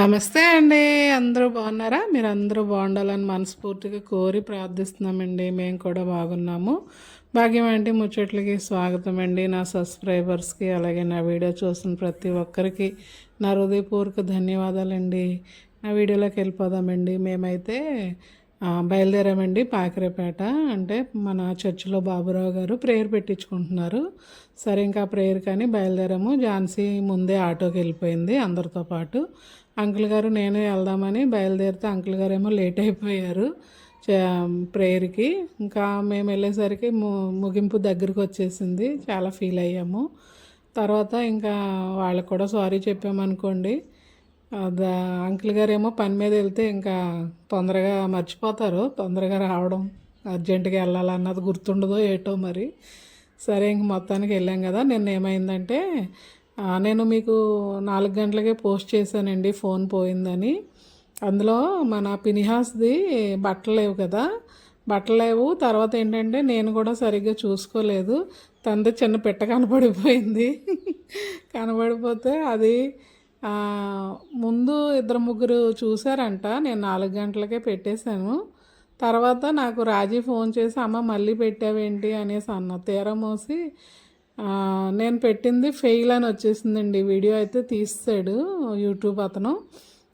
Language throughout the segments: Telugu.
నమస్తే అండి. అందరూ బాగున్నారా? మీరు అందరూ బాగుండాలని మనస్ఫూర్తిగా కోరి ప్రార్థిస్తున్నామండి. మేము కూడా బాగున్నాము. భాగ్యం అంటే ముచ్చట్లకి స్వాగతం అండి. నా సబ్స్క్రైబర్స్కి అలాగే నా వీడియో చూసిన ప్రతి ఒక్కరికి నా హృదయపూర్వక ధన్యవాదాలండి. నా వీడియోలోకి వెళ్ళిపోదామండి. మేమైతే బయలుదేరామండి పాకిరేపేట. అంటే మన చర్చిలో బాబురావు గారు ప్రేయర్ పెట్టించుకుంటున్నారు. సరే ఇంకా ప్రేయర్ కానీ బయలుదేరాము. ఝాన్సీ ముందే ఆటోకి వెళ్ళిపోయింది అందరితో పాటు. అంకుల్ గారు నేను వెళ్దామని బయలుదేరితే అంకుల్ గారు ఏమో లేట్ అయిపోయారు ప్రేయర్కి. ఇంకా మేము వెళ్ళేసరికి ము ముగింపు దగ్గరికి వచ్చేసింది. చాలా ఫీల్ అయ్యాము. తర్వాత ఇంకా వాళ్ళకు కూడా సారీ చెప్పామనుకోండి. అంకుల్ గారు ఏమో పని మీద వెళ్తే ఇంకా తొందరగా మర్చిపోతారు. తొందరగా రావడం అర్జెంటుగా వెళ్ళాలన్నది గుర్తుండదో ఏటో మరి. సరే ఇంక మొత్తానికి వెళ్ళాం కదా. నిన్న ఏమైందంటే నేను మీకు నాలుగు గంటలకే పోస్ట్ చేశానండి ఫోన్ పోయిందని. అందులో మన పినిహాస్ది బట్టలు లేవు కదా. బట్టలు లేవు. తర్వాత ఏంటంటే నేను కూడా సరిగ్గా చూసుకోలేదు. తండ్రి చిన్న పిట్ట కనబడిపోయింది కనబడిపోతే అది ముందు ఇద్దరు ముగ్గురు చూసారంట నేను నాలుగు గంటలకే పెట్టేశాను. తర్వాత నాకు రాజీ ఫోన్ చేసి అమ్మ మళ్ళీ పెట్టావేంటి? అనేసి అన్న తీర మోసి నేను పెట్టింది ఫెయిల్ అని వచ్చేసిందండి. వీడియో అయితే తీస్తాడు యూట్యూబ్ అతను.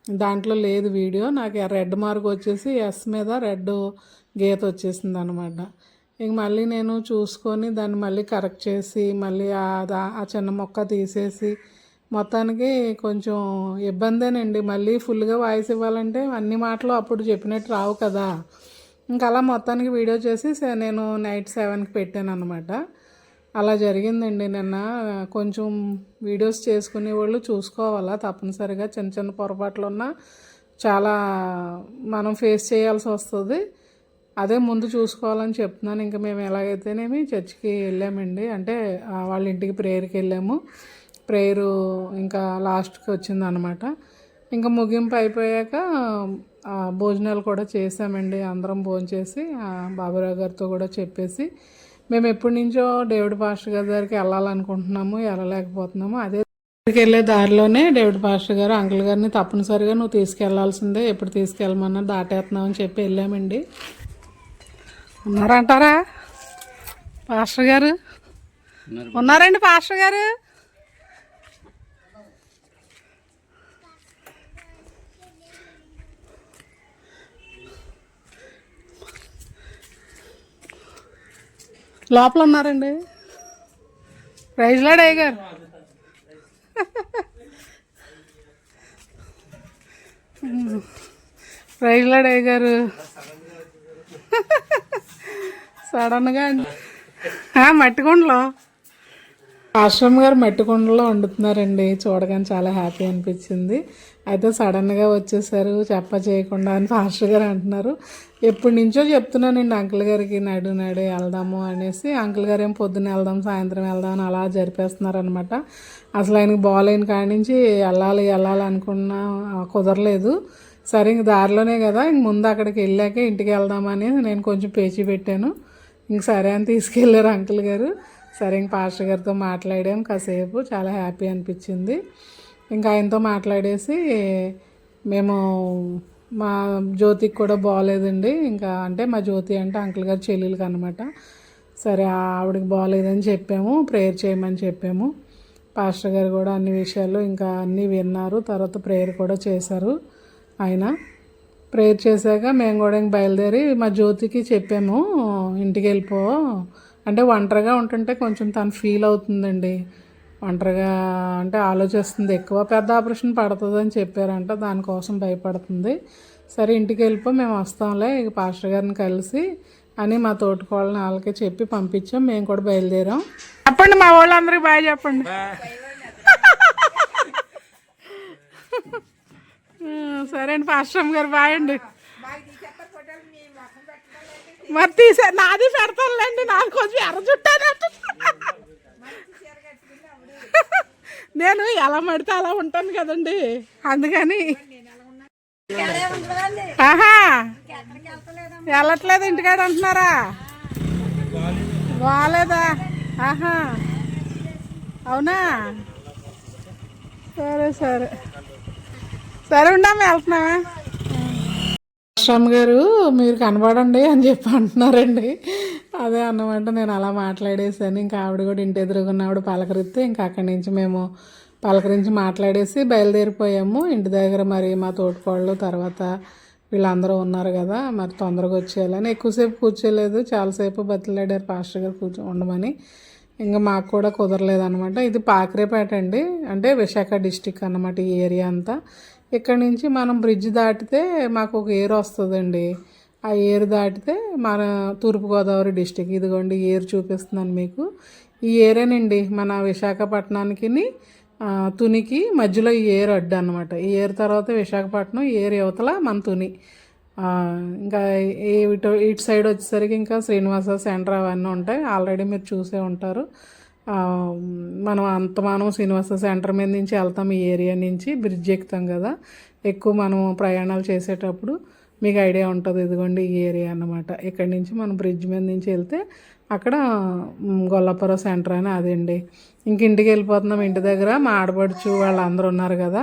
దాంట్లో లేదు వీడియో. నాకు రెడ్ మార్క్ వచ్చేసి ఎస్ మీద రెడ్ గీత వచ్చేసింది అనమాట ఇంక మళ్ళీ నేను చూసుకొని దాన్ని మళ్ళీ కరెక్ట్ చేసి మళ్ళీ ఆ ఆ చిన్న మొక్క తీసేసి మొత్తానికి కొంచెం ఇబ్బందేనండి. మళ్ళీ ఫుల్గా వాయిస్ ఇవ్వాలంటే అన్ని మాటలు అప్పుడు చెప్పినట్టు రావు కదా. ఇంకా అలా మొత్తానికి వీడియో చేసి నేను నైట్ సెవెన్కి పెట్టాను అనమాట అలా జరిగిందండి. నిన్న కొంచెం వీడియోస్ చేసుకునే వాళ్ళు చూసుకోవాలా తప్పనిసరిగా చిన్న చిన్న పొరపాట్లు ఉన్నా చాలా మనం ఫేస్ చేయాల్సి వస్తుంది. అదే ముందు చూసుకోవాలని చెప్తున్నాను. ఇంకా మేము ఎలాగైతేనేమి చర్చికి వెళ్ళామండి. అంటే వాళ్ళ ఇంటికి ప్రేయర్కి వెళ్ళాము. ప్రేయరు ఇంకా లాస్ట్కి వచ్చిందనమాట ఇంకా ముగింపు అయిపోయాక భోజనాలు కూడా చేసామండి. అందరం భోజనం చేసి ఆ, బాబురావు గారితో కూడా చెప్పేసి మేము ఎప్పటి నుంచో డేవిడ్ పాస్టర్ గారి దగ్గరికి వెళ్ళాలనుకుంటున్నాము వెళ్ళలేకపోతున్నాము. అదే ఇక్కడికి వెళ్ళే దారిలోనే డేవిడ్ పాస్టర్ గారు అంకుల్ గారిని తప్పనిసరిగా నువ్వు తీసుకెళ్ళాల్సిందే ఎప్పుడు తీసుకెళ్ళమన్నా దాటేస్తున్నావు అని చెప్పి వెళ్ళామండి. ఉన్నారంటారా? పాస్టర్ గారు? ఉన్నారండి పాస్టర్ గారు? లోపల ఉన్నారండి ప్రైజ్లాడ్ అయ్యగారు ప్రైజ్లాడ్ అయ్య గారు. సడన్గా మట్టి కుండలో. ఆశ్రమ్ గారు మెట్టుకొండలో వండుతున్నారండి. చూడగానే చాలా హ్యాపీ అనిపించింది. అయితే సడన్గా వచ్చేసారు. చెప్ప చేయకుండా అని పాస్టర్ గారు అంటున్నారు. ఎప్పటి నుంచో చెప్తున్నానండి అంకుల్ గారికి నడు నడు వెళ్దాము అనేసి. అంకుల్ గారు ఏం పొద్దున్న వెళ్దాం సాయంత్రం వెళ్దాం అని అలా జరిపేస్తున్నారనమాట అసలు ఆయనకి బాగాలేని కాడి నుంచి వెళ్ళాలి వెళ్ళాలి అనుకున్నా కుదరలేదు. సరే ఇంక దారిలోనే కదా ఇంక ముందు అక్కడికి వెళ్ళాక ఇంటికి వెళ్దామని నేను కొంచెం పేచీ పెట్టాను. ఇంక సరే అని తీసుకెళ్ళారు అంకుల్ గారు. సరే ఇంక పాస్టర్ గారితో మాట్లాడాం కాసేపు. చాలా హ్యాపీ అనిపించింది. ఇంకా ఆయనతో మాట్లాడేసి మేము మా జ్యోతికి కూడా బాగాలేదండి ఇంకా అంటే మా జ్యోతి అంటే అంకుల్ గారు చెల్లెలకి అనమాట సరే ఆవిడకి బాగాలేదని చెప్పాము. ప్రేయర్ చేయమని చెప్పాము. పాస్టర్ గారు కూడా అన్ని విషయాలు ఇంకా అన్నీ విన్నారు. తర్వాత ప్రేయర్ కూడా చేశారు ఆయన. ప్రేయర్ చేశాక మేము కూడా ఇంక బయలుదేరి మా జ్యోతికి చెప్పాము ఇంటికి వెళ్ళిపో. అంటే ఒంటరిగా ఉంటుంటే కొంచెం తను ఫీల్ అవుతుందండి. ఒంటరిగా అంటే ఆలోచిస్తుంది. ఎక్కువ పెద్ద ఆపరేషన్ పడుతుంది అని చెప్పారంట దానికోసం భయపడుతుంది. సరే ఇంటికి వెళ్ళిపో మేము వస్తాంలే ఇక పాస్టర్ గారిని కలిసి అని మా తోటికోళ్ళని వాళ్ళకి చెప్పి పంపించాం. మేము కూడా బయలుదేరాం. చెప్పండి మా వాళ్ళందరికీ బాగా చెప్పండి. సరే అండి పాశ్రమ్ గారు బాయ్ అండి. మరి తీసే నాది పెడతానులేండి నాకు కొంచెం ఎర్ర చుట్టాను నేను ఎలా మడితే అలా ఉంటాను కదండి. అందుకని. ఆహా. వెళ్ళట్లేదు ఇంటికాడ అంటున్నారా? బాగాలేదా ఆహా. అవునా? సరే సరే. సరే ఉండమ్మా వెళ్తున్నావా? ఆశ్రమ్ గారు మీరు కనబడండి అని చెప్పి అంటున్నారండి. అదే అన్నమాట నేను అలా మాట్లాడేసాను ఇంకా ఆవిడ కూడా ఇంటి ఎదురుగున్న ఆవిడ పలకరిస్తే ఇంకా అక్కడి నుంచి మేము పలకరించి మాట్లాడేసి బయలుదేరిపోయాము. ఇంటి దగ్గర మరి మా తోటికోళ్ళు తర్వాత వీళ్ళందరూ ఉన్నారు కదా మరి తొందరగా వచ్చేయాలని. ఎక్కువసేపు కూర్చోలేదు. చాలాసేపు బతిలాడారు పాస్టర్ గారు కూర్చో ఉండమని. ఇంకా మాకు కూడా కుదరలేదు అనమాట ఇది పాకరేపేట అండి. అంటే విశాఖ డిస్టిక్ అన్నమాట ఈ ఏరియా అంతా. ఇక్కడ నుంచి మనం బ్రిడ్జ్ దాటితే మాకు ఒక ఏరు వస్తుందండి. ఆ ఏరు దాటితే మన తూర్పుగోదావరి డిస్టిక్ ఇదిగోండి ఏరు చూపిస్తున్నాను మీకు. ఈ ఏరేనండి మన విశాఖపట్నానికి తునికి మధ్యలో ఈ ఏరు అడ్డు అనమాట ఈ ఏరు తర్వాత విశాఖపట్నం ఏరు యువతల మన తుని. ఇంకా ఇటు ఇటు సైడ్ వచ్చేసరికి ఇంకా శ్రీనివాస సెంటర్ అవన్నీ ఉంటాయి. ఆల్రెడీ మీరు చూసే ఉంటారు. మనం అంతమానం శ్రీనివాస సెంటర్ మీద నుంచి వెళ్తాం ఈ ఏరియా నుంచి బ్రిడ్జ్ ఎక్కుతాం కదా. ఎక్కువ మనం ప్రయాణాలు చేసేటప్పుడు మీకు ఐడియా ఉంటుంది ఇదిగోండి ఈ ఏరియా అన్నమాట. ఇక్కడి నుంచి మనం బ్రిడ్జ్ మీద నుంచి వెళ్తే అక్కడ మ్, గొల్లపురం సెంటర్ అని అదండి. ఇంక ఇంటికి వెళ్ళిపోతున్నాం ఇంటి దగ్గర మా ఆడపడుచు వాళ్ళందరూ ఉన్నారు కదా.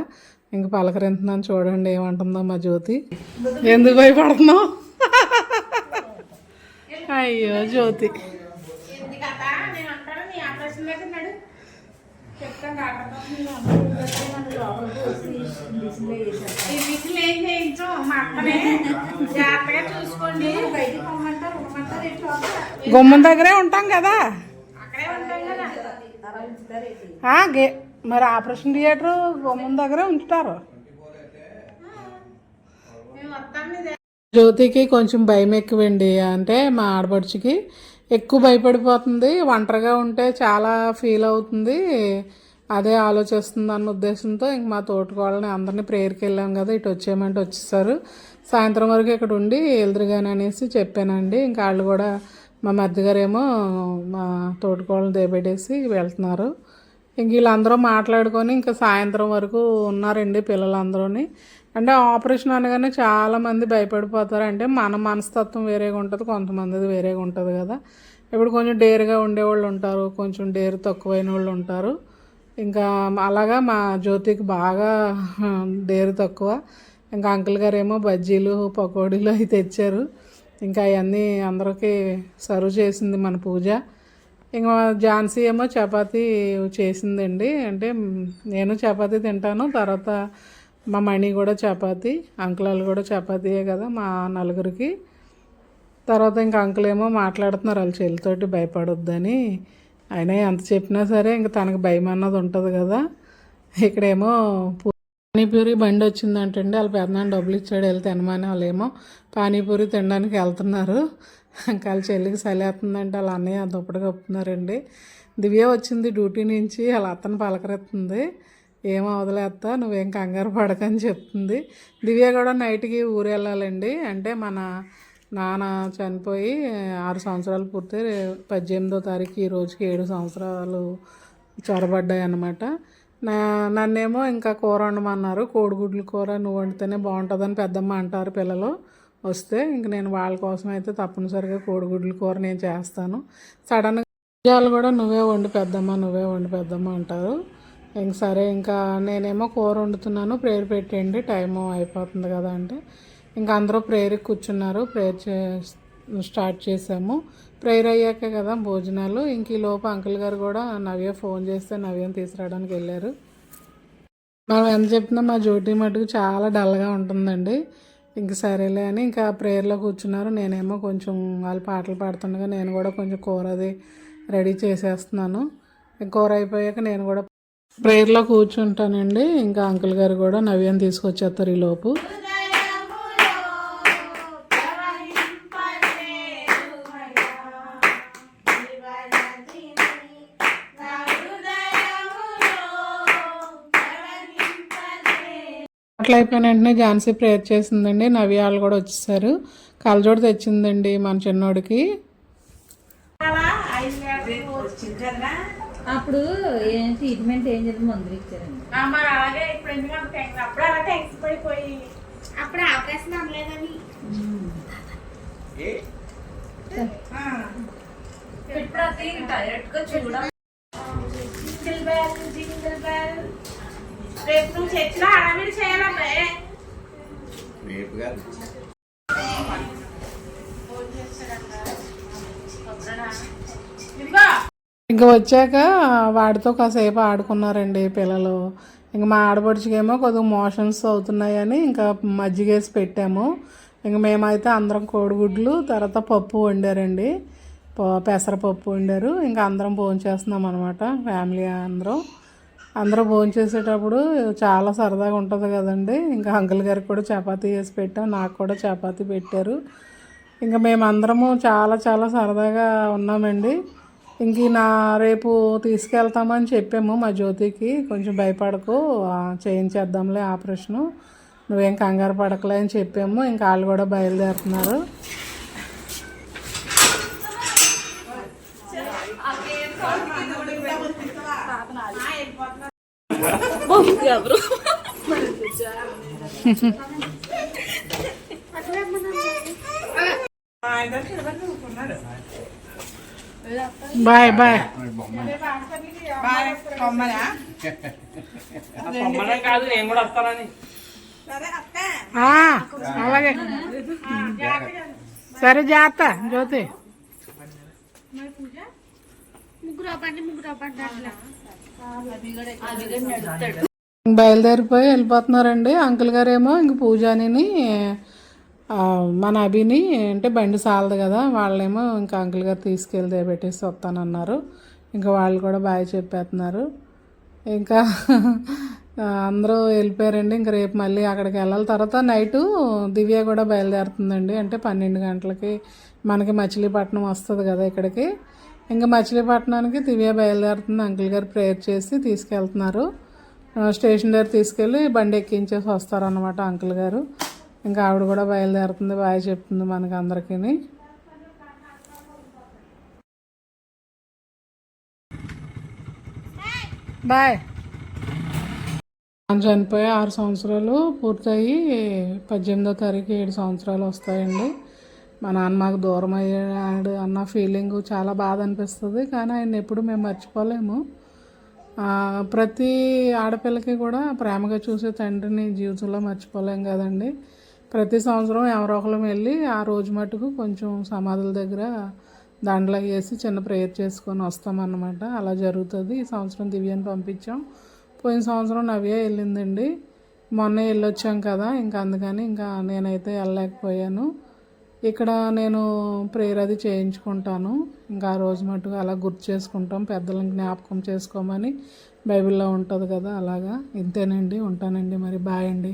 ఇంక పలకరింతున్నాను చూడండి ఏమంటుందో మా జ్యోతి. ఎందుకు భయపడుతున్నావు? అయ్యో జ్యోతి. ఈ ఏం చేయించు? మా అక్కనే జాగ్రత్తగా చూసుకోండి. బయటికి పొమ్మంటారు పొమ్మంటారు ఎటు వస్తారు? గుమ్మం దగ్గరే ఉంటాం కదా. అక్కడే ఉంటాం కదా. మరి ఆపరేషన్ థియేటర్ గుమ్మం దగ్గరే ఉంచుతారు. జ్యోతికి కొంచెం భయం ఎక్కువండి. అంటే మా ఆడపడుచుకి ఎక్కువ భయపడిపోతుంది. ఒంటరిగా ఉంటే చాలా ఫీల్ అవుతుంది. అదే ఆలోచిస్తుంది అన్న ఉద్దేశంతో ఇంక మా తోటకోళ్ళని అందరినీ ప్రేయర్కి వెళ్ళాం కదా ఇటు వచ్చేయమంటే వచ్చేసారు. సాయంత్రం వరకు ఇక్కడ ఉండి వెళ్దురుగాని అనేసి చెప్పానండి. ఇంకా వాళ్ళు కూడా మా మధ్యగారేమో మా తోటకోళ్ళని దేబెట్టేసి వెళ్తున్నారు. ఇంక వీళ్ళందరూ మాట్లాడుకొని ఇంకా సాయంత్రం వరకు ఉన్నారండి పిల్లలందరూని. అంటే ఆపరేషన్ అనగానే చాలామంది భయపడిపోతారు. అంటే మన మనస్తత్వం వేరేగా ఉంటుంది కొంతమందిది వేరేగా ఉంటుంది కదా. ఇప్పుడు కొంచెం డేరుగా ఉండేవాళ్ళు ఉంటారు కొంచెం డేరు తక్కువైన వాళ్ళు ఉంటారు. ఇంకా అలాగా మా జ్యోతికి బాగా డేరు తక్కువ. ఇంకా అంకుల్ గారు ఏమో బజ్జీలు పకోడీలు అవి తెచ్చారు. ఇంకా అవన్నీ అందరికీ సర్వ్ చేసింది మన పూజ. ఇంకా ఝాన్సీ ఏమో చపాతీ చేసిందండి. అంటే నేను చపాతీ తింటాను తర్వాత మా మణి కూడా చపాతి అంకులాలు కూడా చపాతీయే కదా మా నలుగురికి. తర్వాత ఇంకా అంకుల్ ఏమో మాట్లాడుతున్నారు వాళ్ళ చెల్లితోటి భయపడొద్దని. ఆయన ఎంత చెప్పినా సరే ఇంక తనకు భయం అన్నది ఉంటుంది కదా. ఇక్కడేమో పానీపూరి బండి వచ్చిందంటండి వాళ్ళ పెద్దనాన్న డబ్బులు ఇచ్చాడు వెళ్తే తినమని వాళ్ళేమో పానీపూరి తినడానికి వెళ్తున్నారు. ఇంకా వాళ్ళ చెల్లికి సలేస్తుందంటే వాళ్ళ అన్నయ్య దుప్పటి కప్పుతున్నారండి. దివ్య వచ్చింది డ్యూటీ నుంచి వాళ్ళ అత్తను పలకరిస్తుంది. ఏం వదిలేస్తా నువ్వేం కంగారు పడకని చెప్తుంది. దివ్య కూడా నైట్కి ఊరు వెళ్ళాలండి అంటే మన నాన్న చనిపోయి ఆరు సంవత్సరాలు పూర్తి పద్దెనిమిదో తారీఖు ఈ రోజుకి ఏడు సంవత్సరాలు చొరబడ్డాయి అన్నమాట నా నన్నేమో ఇంకా కూర వండమన్నారు. కోడిగుడ్లు కూర నువ్వు వండితేనే బాగుంటుందని పెద్దమ్మ అంటారు పిల్లలు. వస్తే ఇంక నేను వాళ్ళ కోసం అయితే తప్పనిసరిగా కోడిగుడ్ల కూర నేను చేస్తాను. సడన్గా విజయాలు కూడా నువ్వే వండి పెద్దమ్మ నువ్వే వండి పెద్దమ్మ అంటారు. ఇంక సరే ఇంకా నేనేమో కూర వండుతున్నాను ప్రేయర్ పెట్టేయండి టైము అయిపోతుంది కదా అంటే. ఇంకా అందరూ ప్రేయర్కి కూర్చున్నారు ప్రేయర్ చే స్టార్ట్ చేసాము. ప్రేయర్ అయ్యాకే కదా భోజనాలు. ఇంక ఈ లోపు అంకుల్ గారు కూడా నవ్య ఫోన్ చేస్తే నవ్యం తీసుకురావడానికి వెళ్ళారు. మనం ఎంత చెప్పినా మా జ్యోతి మటుకు చాలా డల్గా ఉంటుందండి. ఇంక సరేలే అని ఇంకా ప్రేయర్లో కూర్చున్నారు. నేనేమో కొంచెం వాళ్ళు పాటలు పాడుతుండగా నేను కూడా కొంచెం కూర అది రెడీ చేసేస్తున్నాను. ఇంక కూర అయిపోయాక నేను కూడా ప్రేయర్లో కూర్చుంటానండి. ఇంకా అంకుల్ గారు కూడా నవ్యం తీసుకొచ్చేస్తారు ఈ లోపు. అట్లా అయిపోయిన వెంటనే ఝాన్సీ ప్రేయర్ చేసిందండి. నవ్యాలు కూడా వచ్చేసారు. కలజోడు తెచ్చిందండి మన చిన్నోడికి. అప్పుడు ఏం ట్రీట్మెంట్ ఏం చెప్పి మందులు ఇచ్చారండి. మరి అలాగే ఇప్పుడు ఎందుకంటే అప్పుడు అలా టెన్షన్ పడిపోయి. అప్పుడు జింగిల్ బెల్ జింగిల్ బెల్ రేపు నువ్వు చర్చిలో హడావిడి గారు ఇంకా వచ్చాక వాడితో కాసేపు ఆడుకున్నారండి పిల్లలు. ఇంక మా ఆడపడుచుకేమో కొద్దిగా మోషన్స్ అవుతున్నాయని ఇంకా మజ్జిగేసి పెట్టాము. ఇంక మేమైతే అందరం కోడిగుడ్లు తర్వాత పప్పు వండారండి. ప- పెసరపప్పు వండారు. ఇంకా అందరం భోంచేస్తున్నాం అనమాట ఫ్యామిలీ అందరం. అందరూ భోంచేసేటప్పుడు చాలా సరదాగా ఉంటుంది కదండి. ఇంకా అంకుల్ గారికి కూడా చపాతీ వేసి పెట్టాం నాకు కూడా చపాతీ పెట్టారు. ఇంకా మేమందరము చాలా చాలా సరదాగా ఉన్నామండి. ఇంక నా రేపు తీసుకెళ్తామని చెప్పాము మా జ్యోతికి. కొంచెం భయపడకు ఆ, చేయించేద్దాంలే ఆపరేషను. నువ్వేం కంగారు పడకలే అని చెప్పాము. ఇంకా వాళ్ళు కూడా బయలుదేరుతున్నారు. బాయ్ బాయ్ పొమ్మనే కాదు నేను కూడా వస్తానని అలాగే. సరే జాగ్రత్త జ్యోతి. బయలుదేరిపోయి వెళ్ళిపోతున్నారండి. అంకుల్ గారేమో ఇంక పూజానిని మన అభిని అంటే బండి సాలదు కదా వాళ్ళేమో ఇంకా అంకుల్ గారు తీసుకెళ్తే పెట్టేసి వస్తానన్నారు. ఇంకా వాళ్ళు కూడా బాగా చెప్పేస్తున్నారు. ఇంకా అందరూ వెళ్ళిపోయారండి. ఇంక రేపు మళ్ళీ అక్కడికి వెళ్ళాలి. తర్వాత నైటు దివ్య కూడా బయలుదేరుతుందండి. అంటే పన్నెండు గంటలకి మనకి మచిలీపట్నం వస్తుంది కదా ఇక్కడికి. ఇంకా మచిలీపట్నానికి దివ్య బయలుదేరుతుంది. అంకుల్ గారు ప్రేయర్ చేసి తీసుకెళ్తున్నారు. స్టేషన్ దగ్గర తీసుకెళ్ళి బండి ఎక్కించేసి వస్తారన్నమాట అంకుల్ గారు. ఇంకా ఆవిడ కూడా బయలుదేరుతుంది బాగా చెప్తుంది మనకి అందరికీ బాయ్. ఆయన చనిపోయి ఆరు సంవత్సరాలు పూర్తయి పద్దెనిమిదో తారీఖు ఏడు సంవత్సరాలు వస్తాయండి. మా నాన్న మాకు దూరం అయ్యాడు అన్న ఫీలింగ్ చాలా బాధ అనిపిస్తుంది కానీ ఆయన ఎప్పుడు మేము మర్చిపోలేము. ప్రతి ఆడపిల్లకి కూడా ప్రేమగా చూసే తండ్రిని జీవితంలో మర్చిపోలేం కదండి. ప్రతి సంవత్సరం ఎవరో ఒకరు వెళ్ళి ఆ రోజు మటుకు కొంచెం సమాధుల దగ్గర దండలు వేసి చిన్న ప్రేయర్ చేసుకొని వస్తామన్నమాట. అలా జరుగుతుంది. ఈ సంవత్సరం దివ్యాన్ని పంపించాం. పోయిన సంవత్సరం నవ్య వెళ్ళిందండి. మొన్న వెళ్ళొచ్చాం కదా ఇంకా అందుకని ఇంకా నేనైతే వెళ్ళలేకపోయాను. ఇక్కడ నేను ప్రేయర్ అది చేయించుకుంటాను. ఇంకా ఆ రోజు మటుకు అలా గుర్తు చేసుకుంటాం. పెద్దలను జ్ఞాపకం చేసుకోమని బైబిల్లో ఉంటుంది కదా అలాగా. ఇంతేనండి. ఉంటానండి మరి. బాయ్ అండి.